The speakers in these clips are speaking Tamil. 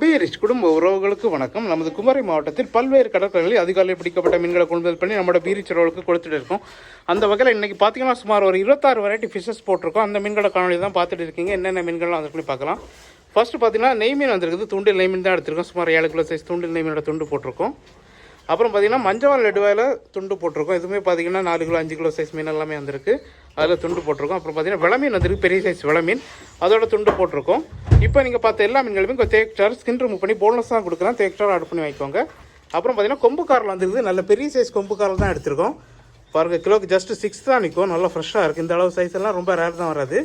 பீரிச் குடும்ப உறவுகளுக்கு வணக்கம். நமது குமரி மாவட்டத்தில் பல்வேறு கடற்கரைகளில் அதிகாலையில் பிடிக்கப்பட்ட மீன்களை கொள்முதல் பண்ணி நம்மளோட பீரிச் உறவுகளுக்கு கொடுத்துட்டு இருக்கோம். அந்த வகையில் இன்றைக்கி பார்த்தீங்கன்னா சுமார் ஒரு இருபத்தாறு வெரைட்டி ஃபிஷஸ் போட்டிருக்கோம். அந்த மீன்களை காணொலி தான் பார்த்துட்டு இருக்கீங்க. என்னென்ன மீன்கள்லாம் வந்து பண்ணி பார்க்கலாம். ஃபஸ்ட்டு பார்த்தீங்கன்னா நெய் மீன் வந்திருக்குது. தூண்டில் நெய் மீன் தான் எடுத்திருக்கோம். சுமார் ஏழு கிலோ சைஸ் தூண்டில் நெய் மீனோட துண்டு போட்டிருக்கோம். அப்புறம் பார்த்தீங்கன்னா மஞ்சள் நெடுவாயில் துண்டு போட்டிருக்கோம். இதுவுமே பார்த்தீங்கன்னா நாலு கிலோ அஞ்சு கிலோ சைஸ் மீன் எல்லாமே வந்திருக்கு. அதில் துண்டு போட்டிருக்கோம். அப்புறம் பார்த்தீங்கன்னா விளமீன் வந்திருக்கு. பெரிய சைஸ் விளமீன். அதோட துண்டு போட்டிருக்கோம். இப்போ நீங்கள் பார்த்த எல்லா மீன்களுமே இங்கே தேக்டார் ஸ்கின் ரிமூவ் பண்ணி போனஸ் தான் கொடுக்குறேன். தேக்டார் ஆட் பண்ணி வைக்கோங்க. அப்புறம் பார்த்தீங்கன்னா கொம்பு காரில் வந்துருக்குது நல்ல பெரிய சைஸ் கொம்பு காரில் தான் எடுத்திருக்கோம். பாருங்கள் கிலோக்கு ஜஸ்ட் சிக்ஸ் தான் நிற்கும் நல்லா ஃப்ரெஷ்ஷாக இருக்குது இந்த அளவு சைஸ் எல்லாம் ரொம்ப ரேர் தான் வராது.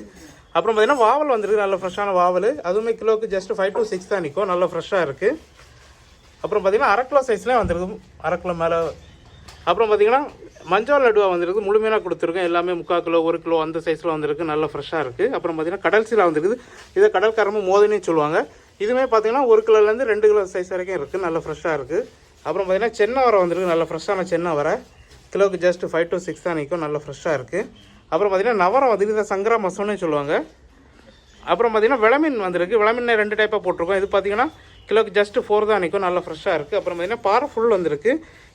அப்புறம் பார்த்தீங்கன்னா வாவல் வந்துருக்கு. நல்ல ஃப்ரெஷ்ஷான வாவல். அதுவுமே கிலோக்கு ஜஸ்ட் ஃபைவ் டு சிக்ஸ் தான் நிற்கும் நல்லா ஃப்ரெஷ்ஷாக இருக்குது அப்புறம் பார்த்தீங்கன்னா அரை கிலோ சைஸ்லேயே வந்துருக்கு அரை கிலோ மேலே. அப்புறம் பார்த்தீங்கன்னா மஞ்சள் லடுவா வந்துருக்கு முழுமையாக கொடுத்துருக்கோம் எல்லாமே முக்கால் கிலோ ஒரு கிலோ அந்த சைஸில் வந்திருக்கு. நல்லா ஃப்ரெஷ்ஷாக இருக்குது அப்புறம் பார்த்தீங்கன்னா கடல் சீலா வந்துருக்குது. இதை கடல் கரமும் சொல்லுவாங்க. இதுவுமே பார்த்தீங்கன்னா ஒரு கிலோலேருந்து ரெண்டு கிலோ சைஸ் வரைக்கும் இருக்குது நல்லா ஃப்ரெஷ்ஷாக இருக்குது அப்புறம் பார்த்தீங்கன்னா சென்னை வரை வந்திருக்கு. நல்ல ஃப்ரெஷ்ஷான சென்னை வரை கிலோக்கு ஜஸ்ட் ஃபைவ் டு சிக்ஸ் தான் நிற்கும் நல்லா ஃப்ரெஷ்ஷாக இருக்குது அப்புறம் பார்த்தீங்கன்னா நவரம் வந்துருக்கு. இதை சங்கரா மசோன்னு சொல்லுவாங்க. அப்புறம் பார்த்தீங்கன்னா விளமீன் வந்திருக்கு. விளமீன் ரெண்டு டைப்பாக போட்டிருக்கோம். இது பார்த்தீங்கன்னா கிலோக்கு ஜஸ்ட்டு ஃபோர் தான் நிற்கும் நல்லா ஃப்ரெஷ்ஷாக இருக்குது அப்புறம் பார்த்தீங்கன்னா பாறை ஃபுல் வந்திருக்கு.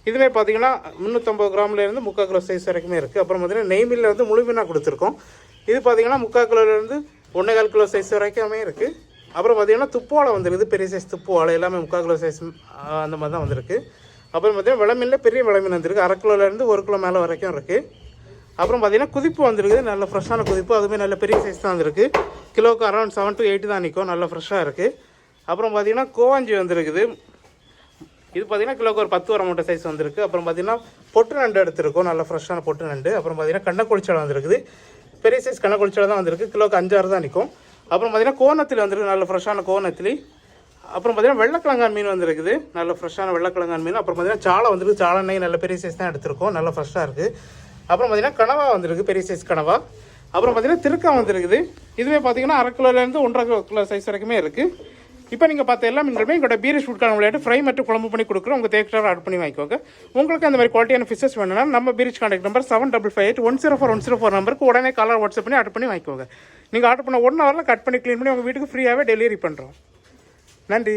இதுவே பார்த்தீங்கன்னா முந்நூற்றம்பது கிராம்லேருந்து முக்கால் கிலோ சைஸ் வரைக்குமே இருக்குது அப்புறம் பார்த்தீங்கன்னா நெய் வந்து முழு மீனாக கொடுத்துருக்கோம். இது பார்த்தீங்கன்னா முக்கால் கிலோலேருந்து ஒன்றே கால் கிலோ சைஸ் வரைக்குமே இருக்குது அப்புறம் பார்த்தீங்கன்னா துப்புவாழை வந்துருக்குது. பெரிய சைஸ் துப்புவாழை எல்லாமே முக்கால் கிலோ சைஸ் அந்த மாதிரி தான் வந்திருக்கு. அப்புறம் பார்த்திங்கன்னா விளமீனில் பெரிய விளமீன் வந்திருக்கு. அரை கிலோலேருந்து ஒரு கிலோ மேலே வரைக்கும் இருக்குது அப்புறம் பார்த்தீங்கன்னா குதிப்பு வந்திருக்குது. நல்ல ஃப்ரெஷ்ஷான குதிப்பு. அதுவுமே நல்ல பெரிய சைஸ் தான் வந்திருக்கு. கிலோவுக்கு அரௌண்ட் செவன் டு எயிட் தான் நிற்கும் நல்ல ஃப்ரெஷ்ஷாக இருக்குது அப்புறம் பார்த்தீங்கன்னா கோவாஞ்சி வந்திருக்குது. இது பார்த்தீங்கன்னா கிலோக்கு ஒரு பத்து வர மூட்டை சைஸ் வந்திருக்கு. அப்புறம் பார்த்தீங்கன்னா பொட்டு நண்டு எடுத்திருக்கோம். நல்ல ஃப்ரெஷ்ஷான பொட்டு நண்டு. அப்புறம் பார்த்தீங்கன்னா கண்ணக்குளிச்சலை வந்திருக்குது. பெரிய சைஸ் கண்ணக்குளிச்சலை தான் வந்திருக்கு. கிலோக்கு அஞ்சாறு தான் நிற்கும் அப்புறம் பார்த்தீங்கன்னா கோணத்தில் வந்திருக்கு. நல்ல ஃப்ரெஷ்ஷான கோணத்திலி அப்புறம் பார்த்தீங்கன்னா வெள்ளக்கிழங்கான் மீன் வந்திருக்குது. நல்ல ஃப்ரெஷ்ஷான வெள்ளக்கிழங்கான் மீன். அப்புறம் பார்த்தீங்கன்னா சாலை வந்திருக்கு. சாலை நெய் நல்ல பெரிய சைஸ் தான் எடுத்திருக்கோம். நல்ல ஃப்ரெஷ்ஷாக இருக்குது அப்புறம் பார்த்தீங்கன்னா கனவா வந்திருக்கு. பெரிய சைஸ் கனவா. அப்புறம் பார்த்தீங்கன்னா திருக்கா வந்திருக்குது. இதுவே பார்த்தீங்கன்னா அரை கிலோலேருந்து ஒன்றரை கிலோ கிலோ சைஸ் வரைக்குமே இருக்குது இப்போ நீங்கள் பார்த்த எல்லா மீன்களுமே எங்களோட பீரிஸ் ஃபுட்கான விளையாட்டு. ஃப்ரை மற்றும் குழம்பு பண்ணி கொடுக்குறோம். உங்கள் தேக்டார் ஆட் பண்ணி வாங்கிக்கோங்க. உங்களுக்கு அந்த மாதிரி குவாலிட்டியான ஃபிஷஸ் வேணும்னா நம்ம பீரிச் contact number seven double five eight one zero four one zero four நம்பருக்கு உடனே காலர் வாட்ஸ்அப் பண்ணி ஆட் பண்ணி வாங்கிக்கோங்க. நீங்கள் ஆர்டர் பண்ண ஒன் ஹவரில் கட் பண்ணி க்ளீன் பண்ணி உங்கள் வீட்டுக்கு ஃப்ரீயாகவே டெலிவரி பண்ணுறோம் நன்றி.